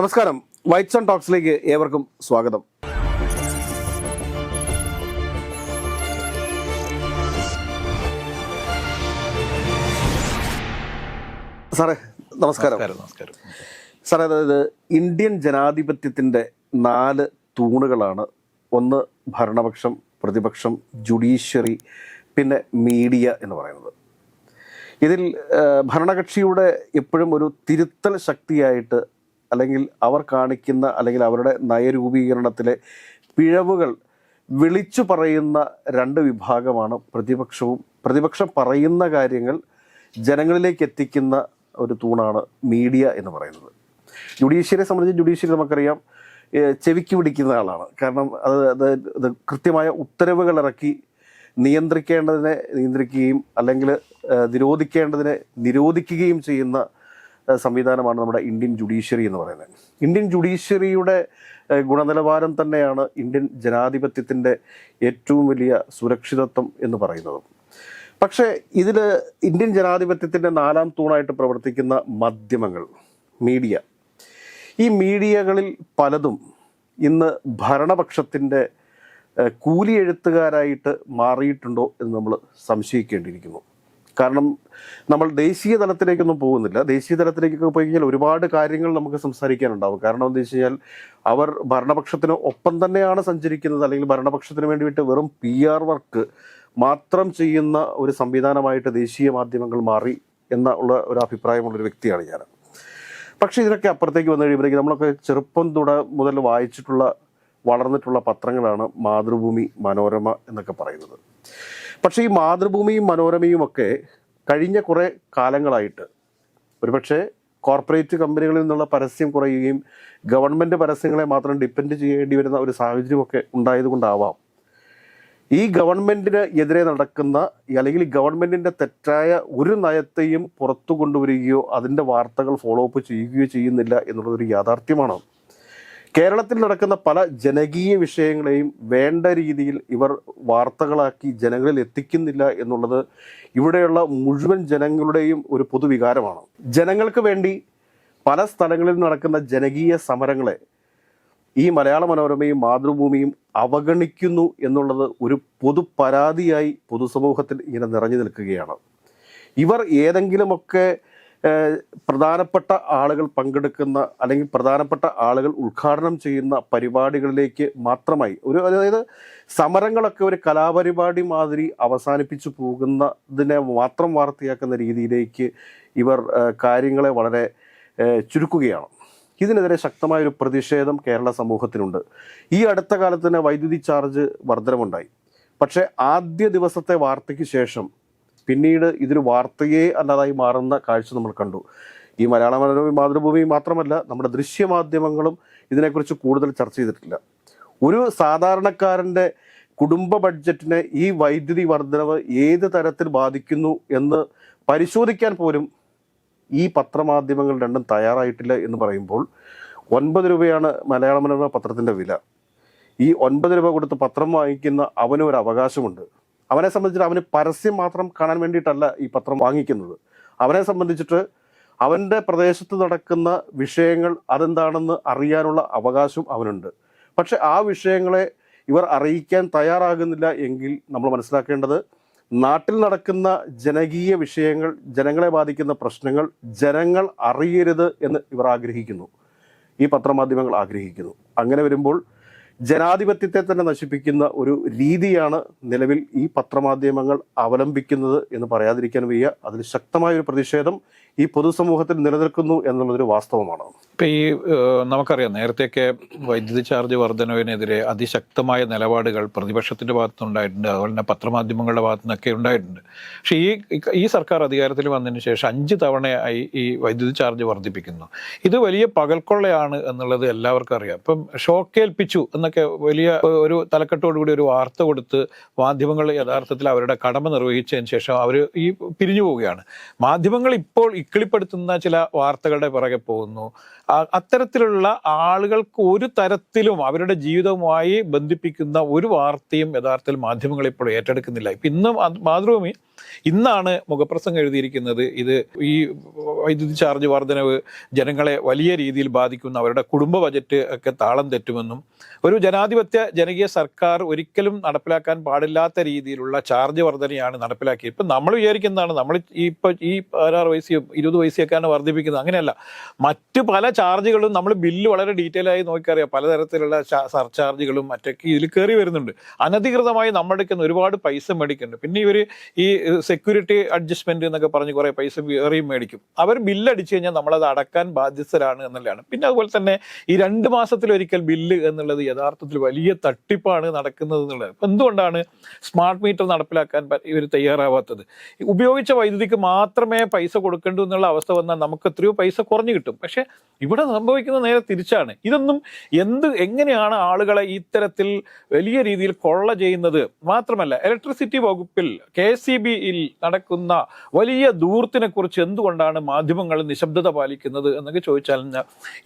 നമസ്കാരം. വൈറ്റ്സൺ ആൻഡ് ടോക്സിലേക്ക് ഏവർക്കും സ്വാഗതം. സാറേ നമസ്കാരം. നമസ്കാരം സാറേ അതായത് ഇന്ത്യൻ ജനാധിപത്യത്തിന്റെ നാല് തൂണുകളാണ്. ഒന്ന് ഭരണപക്ഷം പ്രതിപക്ഷം ജുഡീഷ്യറി പിന്നെ മീഡിയ എന്ന് പറയുന്നത്. ഇതിൽ ഭരണകക്ഷിയുടെ എപ്പോഴും ഒരു തിരുത്തൽ ശക്തിയായിട്ട് അല്ലെങ്കിൽ അവർ കാണിക്കുന്ന അല്ലെങ്കിൽ അവരുടെ നയരൂപീകരണത്തിലെ പിഴവുകൾ വിളിച്ചു പറയുന്ന രണ്ട് വിഭാഗമാണ് പ്രതിപക്ഷവും പ്രതിപക്ഷം പറയുന്ന കാര്യങ്ങൾ ജനങ്ങളിലേക്ക് എത്തിക്കുന്ന ഒരു തൂണാണ് മീഡിയ എന്ന് പറയുന്നത്. ജുഡീഷ്യറിയെ സംബന്ധിച്ച് ജുഡീഷ്യറി നമുക്കറിയാം ചെവിക്ക് പിടിക്കുന്ന ആളാണ്. കാരണം അത് അത് കൃത്യമായ ഉത്തരവുകൾ ഇറക്കി നിയന്ത്രിക്കേണ്ടതിനെ നിയന്ത്രിക്കുകയും അല്ലെങ്കിൽ നിരോധിക്കേണ്ടതിനെ നിരോധിക്കുകയും ചെയ്യുന്ന സംവിധാനമാണ് നമ്മുടെ ഇന്ത്യൻ ജുഡീഷ്യറി എന്ന് പറയുന്നത്. ഇന്ത്യൻ ജുഡീഷ്യറിയുടെ ഗുണനിലവാരം തന്നെയാണ് ഇന്ത്യൻ ജനാധിപത്യത്തിന്റെ ഏറ്റവും വലിയ സുരക്ഷിതത്വം എന്ന് പറയുന്നത്. പക്ഷേ ഇതിൽ ഇന്ത്യൻ ജനാധിപത്യത്തിന്റെ നാലാം തൂണായിട്ട് പ്രവർത്തിക്കുന്ന മാധ്യമങ്ങൾ മീഡിയ. ഈ മീഡിയകളിൽ പലതും ഇന്ന് ഭരണപക്ഷത്തിന്റെ കൂലിയെഴുത്തുകാരായിട്ട് മാറിയിട്ടുണ്ടോ എന്ന് നമ്മൾ സംശയിക്കേണ്ടിയിരിക്കുന്നു. കാരണം നമ്മൾ ദേശീയ തലത്തിലേക്കൊന്നും പോകുന്നില്ല. ദേശീയ തലത്തിലേക്കൊക്കെ പോയി കഴിഞ്ഞാൽ ഒരുപാട് കാര്യങ്ങൾ നമുക്ക് സംസാരിക്കാനുണ്ടാവും. കാരണം എന്താ വെച്ച് കഴിഞ്ഞാൽ അവർ ഭരണപക്ഷത്തിന് ഒപ്പം തന്നെയാണ് സഞ്ചരിക്കുന്നത്. അല്ലെങ്കിൽ ഭരണപക്ഷത്തിന് വേണ്ടിയിട്ട് വെറും പി ആർ വർക്ക് മാത്രം ചെയ്യുന്ന ഒരു സംവിധാനമായിട്ട് ദേശീയ മാധ്യമങ്ങൾ മാറി എന്ന ഉള്ള ഒരു അഭിപ്രായമുള്ളൊരു വ്യക്തിയാണ് ഞാൻ. പക്ഷേ ഇതിനൊക്കെ അപ്പുറത്തേക്ക് വന്നു കഴിയുമ്പോഴേക്കും നമ്മളൊക്കെ ചെറുപ്പം തുട മുതൽ വായിച്ചിട്ടുള്ള വളർന്നിട്ടുള്ള പത്രങ്ങളാണ് മാതൃഭൂമി മനോരമ എന്നൊക്കെ പറയുന്നത്. പക്ഷേ ഈ മാതൃഭൂമിയും മനോരമയും ഒക്കെ കഴിഞ്ഞ കുറേ കാലങ്ങളായിട്ട് ഒരുപക്ഷെ കോർപ്പറേറ്റ് കമ്പനികളിൽ നിന്നുള്ള പരസ്യം കുറയുകയും ഗവൺമെന്റ് പരസ്യങ്ങളെ മാത്രം ഡിപ്പെൻഡ് ചെയ്യേണ്ടി വരുന്ന ഒരു സാഹചര്യമൊക്കെ ഉണ്ടായതുകൊണ്ടാവാം. ഈ ഗവൺമെന്റിന് എതിരെ നടക്കുന്ന അല്ലെങ്കിൽ ഗവൺമെന്റിന്റെ തെറ്റായ ഒരു നയത്തെയും പുറത്തു കൊണ്ടുവരികയോ അതിന്റെ വാർത്തകൾ ഫോളോ അപ്പ് ചെയ്യുകയോ ചെയ്യുന്നില്ല എന്നുള്ളതൊരു യാഥാർത്ഥ്യമാണ്. കേരളത്തിൽ നടക്കുന്ന പല ജനകീയ വിഷയങ്ങളെയും വേണ്ട രീതിയിൽ ഇവർ വാർത്തകളാക്കി ജനങ്ങളിൽ എത്തിക്കുന്നില്ല എന്നുള്ളത് ഇവിടെയുള്ള മുഴുവൻ ജനങ്ങളുടെയും ഒരു പൊതുവികാരമാണ്. ജനങ്ങൾക്ക് വേണ്ടി പല സ്ഥലങ്ങളിൽ നടക്കുന്ന ജനകീയ സമരങ്ങളെ ഈ മലയാള മനോരമയും മാതൃഭൂമിയും അവഗണിക്കുന്നു എന്നുള്ളത് ഒരു പൊതു പരാതിയായി പൊതുസമൂഹത്തിൽ ഇങ്ങനെ നിറഞ്ഞു നിൽക്കുകയാണ്. ഇവർ ഏതെങ്കിലുമൊക്കെ പ്രധാനപ്പെട്ട ആളുകൾ പങ്കെടുക്കുന്ന അല്ലെങ്കിൽ പ്രധാനപ്പെട്ട ആളുകൾ ഉദ്ഘാടനം ചെയ്യുന്ന പരിപാടികളിലേക്ക് മാത്രമായി ഒരു അതായത് സമരങ്ങളൊക്കെ ഒരു കലാപരിപാടി മാതിരി അവസാനിപ്പിച്ചു പോകുന്നതിനെ മാത്രം വാർത്തയാക്കുന്ന രീതിയിലേക്ക് ഇവർ കാര്യങ്ങളെ വളരെ ചുരുക്കുകയാണ്. ഇതിനെതിരെ ശക്തമായ ഒരു പ്രതിഷേധം കേരള സമൂഹത്തിനുണ്ട്. ഈ അടുത്ത കാലത്ത് തന്നെ വൈദ്യുതി ചാർജ് വർധനമുണ്ടായി പക്ഷേ ആദ്യ ദിവസത്തെ വാർത്തയ്ക്ക് ശേഷം പിന്നീട് ഇതൊരു വാർത്തയെ അല്ലാതായി മാറുന്ന കാഴ്ച നമ്മൾ കണ്ടു. ഈ മലയാള മനോരമ മാതൃഭൂമി മാത്രമല്ല നമ്മുടെ ദൃശ്യമാധ്യമങ്ങളും ഇതിനെക്കുറിച്ച് കൂടുതൽ ചർച്ച ചെയ്തിട്ടില്ല. ഒരു സാധാരണക്കാരന്റെ കുടുംബ ബഡ്ജറ്റിനെ ഈ വൈദ്യുതി വർധനവ് ഏത് തരത്തിൽ ബാധിക്കുന്നു എന്ന് പരിശോധിക്കാൻ പോലും ഈ പത്രമാധ്യമങ്ങൾ രണ്ടും തയ്യാറായിട്ടില്ല എന്ന് പറയുമ്പോൾ ഒൻപത് രൂപയാണ് മലയാള മനോരമ പത്രത്തിന്റെ വില. ഈ ഒൻപത് രൂപ കൊടുത്ത് പത്രം വാങ്ങിക്കുന്ന അവനൊരു അവകാശമുണ്ട്. അവനെ സംബന്ധിച്ചിട്ട് അവന് പരസ്യം മാത്രം കാണാൻ വേണ്ടിയിട്ടല്ല ഈ പത്രം വാങ്ങിക്കുന്നത്. അവനെ സംബന്ധിച്ചിട്ട് അവന്റെ പ്രദേശത്ത് നടക്കുന്ന വിഷയങ്ങൾ അതെന്താണെന്ന് അറിയാനുള്ള അവകാശം അവനുണ്ട്. പക്ഷെ ആ വിഷയങ്ങളെ ഇവർ അറിയിക്കാൻ തയ്യാറാകുന്നില്ല എങ്കിൽ നമ്മൾ മനസ്സിലാക്കേണ്ടത് നാട്ടിൽ നടക്കുന്ന ജനകീയ വിഷയങ്ങൾ ജനങ്ങളെ ബാധിക്കുന്ന പ്രശ്നങ്ങൾ ജനങ്ങൾ അറിയരുത് എന്ന് ഇവർ ആഗ്രഹിക്കുന്നു. ഈ പത്രമാധ്യമങ്ങൾ ആഗ്രഹിക്കുന്നു. അങ്ങനെ വരുമ്പോൾ ജനാധിപത്യത്തെ തന്നെ നശിപ്പിക്കുന്ന ഒരു രീതിയാണ് നിലവിൽ ഈ പത്രമാധ്യമങ്ങൾ അവലംബിക്കുന്നത് എന്ന് പറയാതിരിക്കാൻ വയ്യ. അതിൽ ശക്തമായ ഒരു പ്രതിഷേധം ഈ പൊതുസമൂഹത്തിൽ നിലനിൽക്കുന്നു എന്നുള്ളതൊരു വാസ്തവമാണ്. ഇപ്പൊ ഈ നമുക്കറിയാം നേരത്തെയൊക്കെ വൈദ്യുതി ചാർജ് വർധനവിനെതിരെ അതിശക്തമായ നിലപാടുകൾ പ്രതിപക്ഷത്തിന്റെ ഭാഗത്തുനിന്നുണ്ടായിട്ടുണ്ട് അതുപോലെ തന്നെ പത്രമാധ്യമങ്ങളുടെ ഭാഗത്തു നിന്നൊക്കെ ഉണ്ടായിട്ടുണ്ട്. പക്ഷേ ഈ ഈ സർക്കാർ അധികാരത്തിൽ വന്നതിന് ശേഷം അഞ്ച് തവണയായി ഈ വൈദ്യുതി ചാർജ് വർദ്ധിപ്പിക്കുന്നു ഇത് വലിയ പകൽക്കൊള്ളയാണ് എന്നുള്ളത് എല്ലാവർക്കും അറിയാം. അപ്പം ഷോക്കേൽപ്പിച്ചു എന്നൊക്കെ എന്നൊക്കെ വലിയ ഒരു തലക്കെട്ടോടുകൂടി ഒരു വാർത്ത കൊടുത്ത് മാധ്യമങ്ങൾ യഥാർത്ഥത്തിൽ അവരുടെ കടമ നിർവഹിച്ചതിന് ശേഷം അവർ ഈ പിരിഞ്ഞു പോവുകയാണ്. മാധ്യമങ്ങൾ ഇപ്പോൾ ഇക്കിളിപ്പെടുത്തുന്ന ചില വാർത്തകളുടെ പിറകെ പോകുന്നു. അത്തരത്തിലുള്ള ആളുകൾക്ക് ഒരു തരത്തിലും അവരുടെ ജീവിതവുമായി ബന്ധിപ്പിക്കുന്ന ഒരു വാർത്തയും യഥാർത്ഥത്തിൽ മാധ്യമങ്ങൾ ഇപ്പോൾ ഏറ്റെടുക്കുന്നില്ല. ഇപ്പം ഇന്നും മാതൃഭൂമി ഇന്നാണ് മുഖപ്രസംഗം എഴുതിയിരിക്കുന്നത്. ഇത് ഈ വൈദ്യുതി ചാർജ് വർധനവ് ജനങ്ങളെ വലിയ രീതിയിൽ ബാധിക്കുന്ന. അവരുടെ കുടുംബ ബജറ്റ് ഒക്കെ താളം തെറ്റുമെന്നും ഒരു ജനാധിപത്യ ജനകീയ സർക്കാർ ഒരിക്കലും നടപ്പിലാക്കാൻ പാടില്ലാത്ത രീതിയിലുള്ള ചാർജ് വർധനയാണ് നടപ്പിലാക്കിയത്. ഇപ്പം നമ്മൾ വിചാരിക്കുന്നതാണ് നമ്മൾ ഈ ഇപ്പം ഈ പതിനാറ് വയസ്സ് ഇരുപത് വയസ്സൊക്കെയാണ് വർദ്ധിപ്പിക്കുന്നത് അങ്ങനെയല്ല. മറ്റ് പല ചാർജുകളും നമ്മൾ ബില്ല് വളരെ ഡീറ്റെയിൽ ആയി നോക്കിയറിയാം. പലതരത്തിലുള്ള സർചാർജുകളും മറ്റൊക്കെ ഇതിൽ കയറി വരുന്നുണ്ട്. അനധികൃതമായി നമ്മുടെ ഒരുപാട് പൈസ മേടിക്കുന്നുണ്ട്. പിന്നെ ഇവർ ഈ സെക്യൂരിറ്റി അഡ്ജസ്റ്റ്മെന്റ് എന്നൊക്കെ പറഞ്ഞ് കുറേ പൈസ വേറെയും മേടിക്കും. അവർ ബില്ല് അടിച്ചു കഴിഞ്ഞാൽ നമ്മളത് അടക്കാൻ ബാധ്യസ്ഥരാണ് എന്നുള്ളതാണ്. പിന്നെ അതുപോലെ തന്നെ ഈ രണ്ട് മാസത്തിലൊരിക്കൽ ബില്ല് എന്നുള്ളത് യഥാർത്ഥത്തിൽ വലിയ തട്ടിപ്പാണ് നടക്കുന്നത് എന്നുള്ളത്. അപ്പം എന്തുകൊണ്ടാണ് സ്മാർട്ട് മീറ്റർ നടപ്പിലാക്കാൻ ഇവർ തയ്യാറാവാത്തത്? ഉപയോഗിച്ച വൈദ്യുതിക്ക് മാത്രമേ പൈസ കൊടുക്കേണ്ടൂ എന്നുള്ള അവസ്ഥ വന്നാൽ നമുക്ക് എത്രയോ പൈസ കുറഞ്ഞു കിട്ടും. പക്ഷേ ഇവിടെ സംഭവിക്കുന്നത് നേരെ തിരിച്ചാണ്. ഇതൊന്നും എന്ത് എങ്ങനെയാണ് ആളുകളെ ഇത്തരത്തിൽ വലിയ രീതിയിൽ കൊള്ള ചെയ്യുന്നത്? മാത്രമല്ല ഇലക്ട്രിസിറ്റി വകുപ്പിൽ കെ സി ബിയിൽ നടക്കുന്ന വലിയ ദൂർത്തിനെ കുറിച്ച് എന്തുകൊണ്ടാണ് മാധ്യമങ്ങൾ നിശബ്ദത പാലിക്കുന്നത് എന്നൊക്കെ ചോദിച്ചാൽ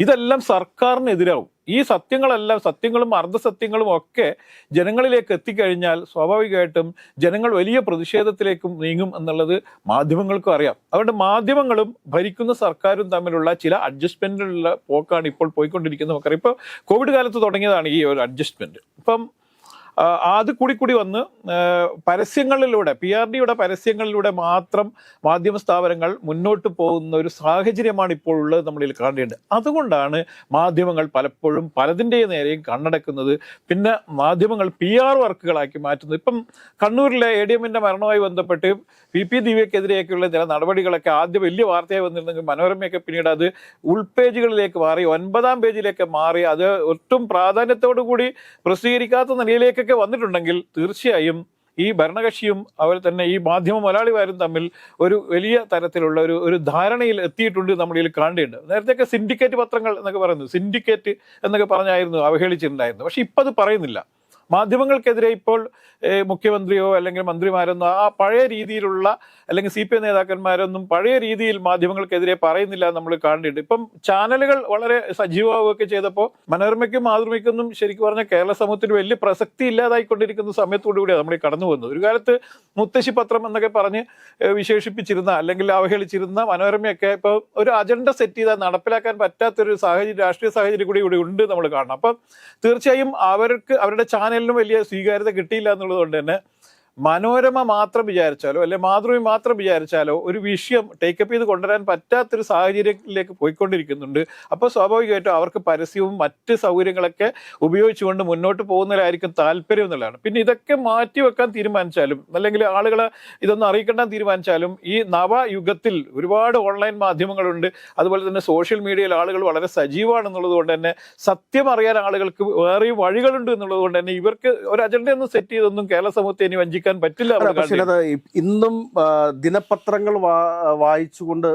ഇതെല്ലാം സർക്കാരിനെതിരാവും. ഈ സത്യങ്ങളെല്ലാം സത്യങ്ങളും അർദ്ധസത്യങ്ങളും ഒക്കെ ജനങ്ങളിലേക്ക് എത്തിക്കഴിഞ്ഞാൽ സ്വാഭാവികമായിട്ടും ജനങ്ങൾ വലിയ പ്രതിഷേധത്തിലേക്കും നീങ്ങും എന്നുള്ളത് മാധ്യമങ്ങൾക്കും അറിയാം. അതുകൊണ്ട് മാധ്യമങ്ങളും ഭരിക്കുന്ന സർക്കാരും തമ്മിലുള്ള ചില അഡ്ജസ്റ്റ്മെന്റിലുള്ള പോക്കാണ് ഇപ്പോൾ പോയിക്കൊണ്ടിരിക്കുന്നത്. നമുക്കറിയാം. ഇപ്പോൾ കോവിഡ് കാലത്ത് തുടങ്ങിയതാണ് ഈ ഒരു അഡ്ജസ്റ്റ്മെന്റ് ഇപ്പം അത് കൂടി കൂടി വന്ന് പരസ്യങ്ങളിലൂടെ പി ആർ ഡിയുടെ പരസ്യങ്ങളിലൂടെ മാത്രം മാധ്യമ സ്ഥാപനങ്ങൾ മുന്നോട്ട് പോകുന്ന ഒരു സാഹചര്യമാണ് ഇപ്പോൾ ഉള്ളത് നമ്മളിൽ കാണേണ്ടത് അതുകൊണ്ടാണ് മാധ്യമങ്ങൾ പലപ്പോഴും പലതിന്റെ നേരെയും കണ്ണടക്കുന്നത്. പിന്നെ മാധ്യമങ്ങൾ പി ആർ വർക്കുകളാക്കി മാറ്റുന്നത്. ഇപ്പം കണ്ണൂരിലെ എ ഡി എമ്മിന്റെ മരണവുമായി ബന്ധപ്പെട്ട് പി പി ദിവ്യക്കെതിരെയൊക്കെയുള്ള ചില നടപടികളൊക്കെ ആദ്യം വലിയ വാർത്തയായി വന്നിരുന്നെങ്കിൽ മനോരമയൊക്കെ പിന്നീട് അത് ഉൾപേജുകളിലേക്ക് മാറി ഒൻപതാം പേജിലേക്ക് മാറി അത് ഒട്ടും പ്രാധാന്യത്തോടു കൂടി പ്രസിദ്ധീകരിക്കാത്ത നിലയിലേക്കൊക്കെ വന്നിട്ടുണ്ടെങ്കിൽ തീർച്ചയായും ഈ ഭരണകക്ഷിയും അതുപോലെ തന്നെ ഈ മാധ്യമ മലയാളിമാരും തമ്മിൽ ഒരു വലിയ തരത്തിലുള്ള ഒരു ഒരു ധാരണയിൽ എത്തിയിട്ടുണ്ട് നമ്മൾ ഇതിൽ കാണേണ്ടത് നേരത്തെയൊക്കെ സിൻഡിക്കേറ്റ് പത്രങ്ങൾ എന്നൊക്കെ പറയുന്നു സിൻഡിക്കേറ്റ് എന്നൊക്കെ പറഞ്ഞായിരുന്നു അവഹേളിച്ചിട്ടുണ്ടായിരുന്നു. പക്ഷെ ഇപ്പം അത് പറയുന്നില്ല. മാധ്യമങ്ങൾക്കെതിരെ ഇപ്പോൾ മുഖ്യമന്ത്രിയോ അല്ലെങ്കിൽ മന്ത്രിമാരൊന്നും ആ പഴയ രീതിയിലുള്ള അല്ലെങ്കിൽ സി പി നേതാക്കന്മാരൊന്നും പഴയ രീതിയിൽ മാധ്യമങ്ങൾക്കെതിരെ പറയുന്നില്ല നമ്മൾ കാണുന്നുണ്ട്. ഇപ്പം ചാനലുകൾ വളരെ സജീവമാവുകയൊക്കെ ചെയ്തപ്പോൾ മനോരമയ്ക്കും മാതൃമയ്ക്കൊന്നും ശരിക്കും പറഞ്ഞാൽ കേരള സമൂഹത്തിന് വലിയ പ്രസക്തി ഇല്ലാതായിക്കൊണ്ടിരിക്കുന്ന സമയത്തോടു കൂടിയാണ് നമ്മൾ കടന്നു പോകുന്നത്. ഒരു കാലത്ത് മുത്തശ്ശി പത്രം എന്നൊക്കെ പറഞ്ഞ് വിശേഷിപ്പിച്ചിരുന്ന അല്ലെങ്കിൽ അവഹേളിച്ചിരുന്ന മനോരമയൊക്കെ ഇപ്പോൾ ഒരു അജണ്ട സെറ്റ് ചെയ്താൽ നടപ്പിലാക്കാൻ പറ്റാത്തൊരു സാഹചര്യം രാഷ്ട്രീയ സാഹചര്യം കൂടി ഇവിടെ ഉണ്ട് നമ്മൾ കാണണം. അപ്പം തീർച്ചയായും അവർക്ക് അവരുടെ ചാനലിനും വലിയ സ്വീകാര്യത കിട്ടിയില്ല എന്നുള്ളത് കൊണ്ട് തന്നെ മനോരമ മാത്രം വിചാരിച്ചാലോ അല്ലെ മാതൃഭൂമി മാത്രം വിചാരിച്ചാലോ ഒരു വിഷയം ടേക്കപ്പ് ചെയ്ത് കൊണ്ടുവരാൻ പറ്റാത്തൊരു സാഹചര്യത്തിലേക്ക് പോയിക്കൊണ്ടിരിക്കുന്നുണ്ട്. അപ്പോൾ സ്വാഭാവികമായിട്ടും അവർക്ക് പരസ്യവും മറ്റ് സൗകര്യങ്ങളൊക്കെ ഉപയോഗിച്ചുകൊണ്ട് മുന്നോട്ട് പോകുന്നതിലായിരിക്കും താല്പര്യം എന്നുള്ളതാണ്. പിന്നെ ഇതൊക്കെ മാറ്റിവെക്കാൻ തീരുമാനിച്ചാലും അല്ലെങ്കിൽ ആളുകളെ ഇതൊന്നും അറിയിക്കണ്ടാൻ തീരുമാനിച്ചാലും ഈ നവയുഗത്തിൽ ഒരുപാട് ഓൺലൈൻ മാധ്യമങ്ങളുണ്ട്. അതുപോലെ തന്നെ സോഷ്യൽ മീഡിയയിൽ ആളുകൾ വളരെ സജീവമാണെന്നുള്ളത് കൊണ്ട് തന്നെ സത്യം അറിയാൻ ആളുകൾക്ക് വേറെയും വഴികളുണ്ട് എന്നുള്ളത് കൊണ്ട് തന്നെ ഇവർക്ക് ഒരു അജണ്ടയൊന്നും സെറ്റ് ചെയ്തൊന്നും കേരള സമൂഹത്തെ ഇനി വഞ്ചിക്കാൻ പറ്റില്ല പക്ഷേ. അത് ഇന്നും ദിനപത്രങ്ങൾ വാ- വായിച്ചുകൊണ്ട്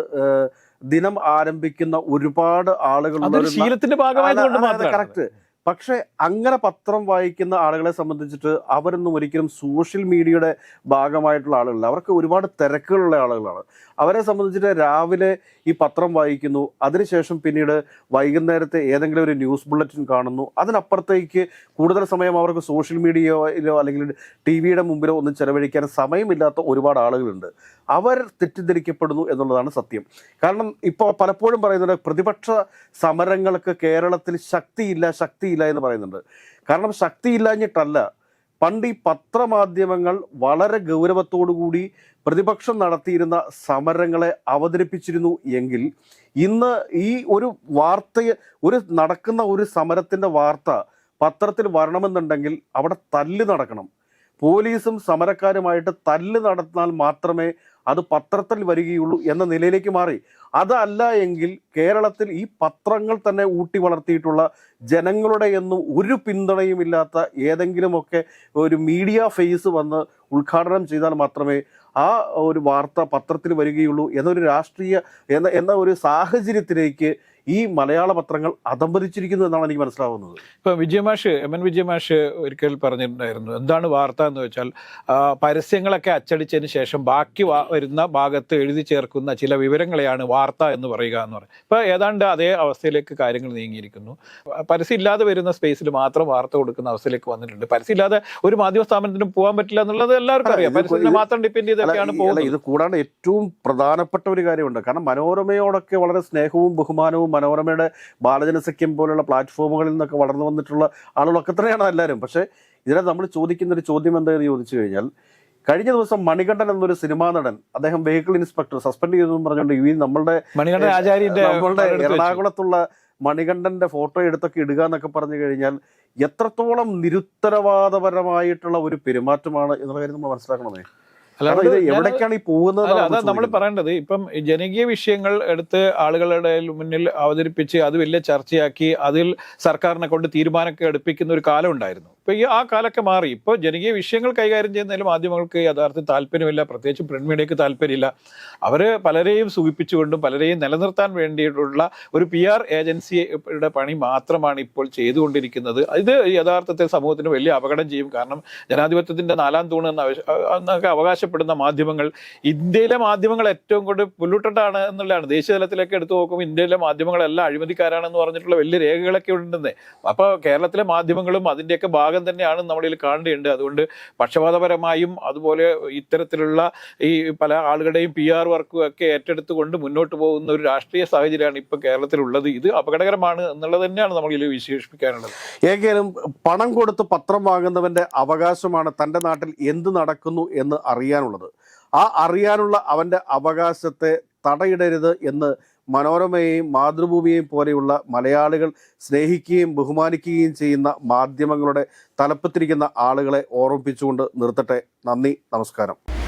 ദിനം ആരംഭിക്കുന്ന ഒരുപാട് ആളുകൾ ശീലത്തിന്റെ ഭാഗമായതുകൊണ്ട് കറക്റ്റ് പക്ഷെ അങ്ങനെ പത്രം വായിക്കുന്ന ആളുകളെ സംബന്ധിച്ചിട്ട് അവരൊന്നും ഒരിക്കലും സോഷ്യൽ മീഡിയയുടെ ഭാഗമായിട്ടുള്ള ആളുകളല്ല. അവർക്ക് ഒരുപാട് തിരക്കുകളുള്ള ആളുകളാണ്. അവരെ സംബന്ധിച്ചിട്ട് രാവിലെ ഈ പത്രം വായിക്കുന്നു. അതിനുശേഷം പിന്നീട് വൈകുന്നേരത്തെ ഏതെങ്കിലും ഒരു ന്യൂസ് ബുള്ളറ്റിൻ കാണുന്നു. അതിനപ്പുറത്തേക്ക് കൂടുതൽ സമയം അവർക്ക് സോഷ്യൽ മീഡിയയിലോ അല്ലെങ്കിൽ ടി വിയുടെ മുമ്പിലോ ഒന്നും ചെലവഴിക്കാൻ സമയമില്ലാത്ത ഒരുപാട് ആളുകളുണ്ട്. അവർ തെറ്റിദ്ധരിക്കപ്പെടുന്നു എന്നുള്ളതാണ് സത്യം. കാരണം ഇപ്പോൾ പലപ്പോഴും പറയുന്നത് പ്രതിപക്ഷ സമരങ്ങൾക്ക് കേരളത്തിൽ ശക്തിയില്ല ശക്തിയില്ല എന്ന് പറയുന്നുണ്ട്. കാരണം ശക്തിയില്ലാഞ്ഞിട്ടല്ല. പണ്ട് ഈ പത്രമാധ്യമങ്ങൾ വളരെ കൂടി പ്രതിപക്ഷം നടത്തിയിരുന്ന സമരങ്ങളെ അവതരിപ്പിച്ചിരുന്നു എങ്കിൽ ഇന്ന് ഈ ഒരു വാർത്തയെ ഒരു നടക്കുന്ന ഒരു സമരത്തിന്റെ വാർത്ത പത്രത്തിൽ വരണമെന്നുണ്ടെങ്കിൽ അവിടെ തല്ല് നടക്കണം. പോലീസും സമരക്കാരുമായിട്ട് തല്ല് നടന്നാൽ മാത്രമേ അത് പത്രത്തിൽ വരികയുള്ളൂ എന്ന നിലയിലേക്ക് മാറി. അതല്ല എങ്കിൽ കേരളത്തിൽ ഈ പത്രങ്ങൾ തന്നെ ഊട്ടി വളർത്തിയിട്ടുള്ള ജനങ്ങളുടെ എന്നും ഒരു പിന്തുണയും ഇല്ലാത്ത ഏതെങ്കിലുമൊക്കെ ഒരു മീഡിയ ഫേസ് വന്ന് ഉദ്ഘാടനം ചെയ്താൽ മാത്രമേ ആ ഒരു വാർത്ത പത്രത്തിൽ വരികയുള്ളൂ എന്നൊരു രാഷ്ട്രീയ എന്ന എന്ന ഒരു സാഹചര്യത്തിലേക്ക് ഈ മലയാള പത്രങ്ങൾ അതംബരിച്ചിരിക്കുന്നു എന്നാണ് എനിക്ക് മനസ്സിലാവുന്നത്. ഇപ്പൊ വിജയമാഷ് എം എൻ വിജയമാഷ് ഒരിക്കൽ പറഞ്ഞിട്ടുണ്ടായിരുന്നു എന്താണ് വാർത്ത എന്ന് വെച്ചാൽ പരസ്യങ്ങളൊക്കെ അച്ചടിച്ചതിന് ശേഷം ബാക്കി വരുന്ന ഭാഗത്ത് എഴുതി ചേർക്കുന്ന ചില വിവരങ്ങളെയാണ് വാർത്ത എന്ന് പറയുക എന്ന് പറയും ഇപ്പൊ ഏതാണ്ട് അതേ അവസ്ഥയിലേക്ക് കാര്യങ്ങൾ നീങ്ങിയിരിക്കുന്നു. പരസ്യം ഇല്ലാതെ വരുന്ന സ്പേസിൽ മാത്രം വാർത്ത കൊടുക്കുന്ന അവസ്ഥയിലേക്ക് വന്നിട്ടുണ്ട്. പരസ്യം ഇല്ലാതെ ഒരു മാധ്യമ സ്ഥാപനത്തിനും പോകാൻ പറ്റില്ല എന്നുള്ളത് എല്ലാവർക്കും അറിയാം. പരസ്യത്തിന് മാത്രം ഡിപ്പെൻഡ് ചെയ്തൊക്കെയാണ് പോകുന്നത്. ഇത് കൂടാണ്ട് ഏറ്റവും പ്രധാനപ്പെട്ട ഒരു കാര്യമുണ്ട്. കാരണം മനോരമയോടൊക്കെ വളരെ സ്നേഹവും ബഹുമാനവും മനോരമയുടെ ബാലജനസഖ്യം പോലുള്ള പ്ലാറ്റ്ഫോമുകളിൽ നിന്നൊക്കെ വളർന്നു വന്നിട്ടുള്ള ആളുകളൊക്കെ തന്നെയാണ് എല്ലാവരും. പക്ഷേ ഇതിനകത്ത് നമ്മൾ ചോദിക്കുന്ന ഒരു ചോദ്യം എന്താണെന്ന് ചോദിച്ചു കഴിഞ്ഞാൽ കഴിഞ്ഞ ദിവസം മണികണ്ഠൻ എന്നൊരു സിനിമാ നടൻ അദ്ദേഹം വെഹിക്കിൾ ഇൻസ്പെക്ടർ സസ്പെൻഡ് ചെയ്തു എന്ന് പറഞ്ഞുകൊണ്ട് ഈ നമ്മളുടെ നമ്മളുടെ എറണാകുളത്തുള്ള മണികണ്ഠന്റെ ഫോട്ടോ എടുത്തൊക്കെ ഇടുക എന്നൊക്കെ പറഞ്ഞു കഴിഞ്ഞാൽ എത്രത്തോളം നിരുത്തരവാദപരമായിട്ടുള്ള ഒരു പെരുമാറ്റമാണ് എന്നുള്ള കാര്യം നമ്മൾ മനസ്സിലാക്കണമേ? ഇത് എവിടേക്കാണ് ഈ പോകുന്നത് അതാ നമ്മൾ പറയേണ്ടത്. ഇപ്പം ജനകീയ വിഷയങ്ങൾ എടുത്ത് ആളുകളുടെ മുന്നിൽ അവതരിപ്പിച്ച് അത് വലിയ ചർച്ചയാക്കി അതിൽ സർക്കാരിനെ കൊണ്ട് തീരുമാനമൊക്കെ എടുപ്പിക്കുന്ന ഒരു കാലം ഉണ്ടായിരുന്നു. ഇപ്പൊ ഈ ആ കാലൊക്കെ മാറി. ഇപ്പോൾ ജനകീയ വിഷയങ്ങൾ കൈകാര്യം ചെയ്യുന്നതിൽ മാധ്യമങ്ങൾക്ക് യഥാർത്ഥ താല്പര്യമില്ല. പ്രത്യേകിച്ച് പ്രിന്റ് മീഡിയക്ക് താല്പര്യമില്ല. അവർ പലരെയും സൂചിപ്പിച്ചുകൊണ്ടും പലരെയും നിലനിർത്താൻ വേണ്ടിയിട്ടുള്ള ഒരു പി ആർ ഏജൻസിയുടെ പണി മാത്രമാണ് ഇപ്പോൾ ചെയ്തുകൊണ്ടിരിക്കുന്നത്. ഇത് യഥാർത്ഥത്തിൽ സമൂഹത്തിന് വലിയ അപകടം ചെയ്യും. കാരണം ജനാധിപത്യത്തിന്റെ നാലാം തൂണ് എന്ന് എന്നൊക്കെ അവകാശപ്പെടുന്ന മാധ്യമങ്ങൾ ഇന്ത്യയിലെ മാധ്യമങ്ങൾ ഏറ്റവും കൂടുതൽ പുല്ലുട്ടാണ് എന്നുള്ളതാണ്. ദേശീയ തലത്തിലേക്ക് എടുത്തു നോക്കുമ്പോൾ ഇന്ത്യയിലെ മാധ്യമങ്ങളെല്ലാം അഴിമതിക്കാരാണെന്ന് പറഞ്ഞിട്ടുള്ള വലിയ രേഖകളൊക്കെ ഉണ്ടെന്നേ. അപ്പോൾ കേരളത്തിലെ മാധ്യമങ്ങളും അതിന്റെയൊക്കെ ഭാഗം തന്നെയാണ് നമ്മളിൽ കാണേണ്ടതുണ്ട്. അതുകൊണ്ട് പക്ഷപാതപരമായും അതുപോലെ ഇത്തരത്തിലുള്ള ഈ പല ആളുകളുടെയും പി ആർ വർക്കും ഒക്കെ ഏറ്റെടുത്തുകൊണ്ട് മുന്നോട്ട് പോകുന്ന ഒരു രാഷ്ട്രീയ സാഹചര്യമാണ് ഇപ്പോൾ കേരളത്തിലുള്ളത്. ഇത് അപകടകരമാണ് എന്നുള്ളത് തന്നെയാണ് നമ്മളിൽ വിശേഷിപ്പിക്കാനുള്ളത്. ഏകേലും പണം കൊടുത്ത് പത്രം വാങ്ങുന്നവന്റെ അവകാശമാണ് തന്റെ നാട്ടിൽ എന്ത് നടക്കുന്നു എന്ന് അറിയാനുള്ളത്. ആ അറിയാനുള്ള അവന്റെ അവകാശത്തെ തടയിടരുത് എന്ന് മനോരമയെയും മാതൃഭൂമിയെയും പോലെയുള്ള മലയാളികൾ സ്നേഹിക്കുകയും ബഹുമാനിക്കുകയും ചെയ്യുന്ന മാധ്യമങ്ങളുടെ തലപ്പത്തിരിക്കുന്ന ആളുകളെ ഓർമ്മിപ്പിച്ചുകൊണ്ട് നിർത്തട്ടെ. നന്ദി നമസ്കാരം.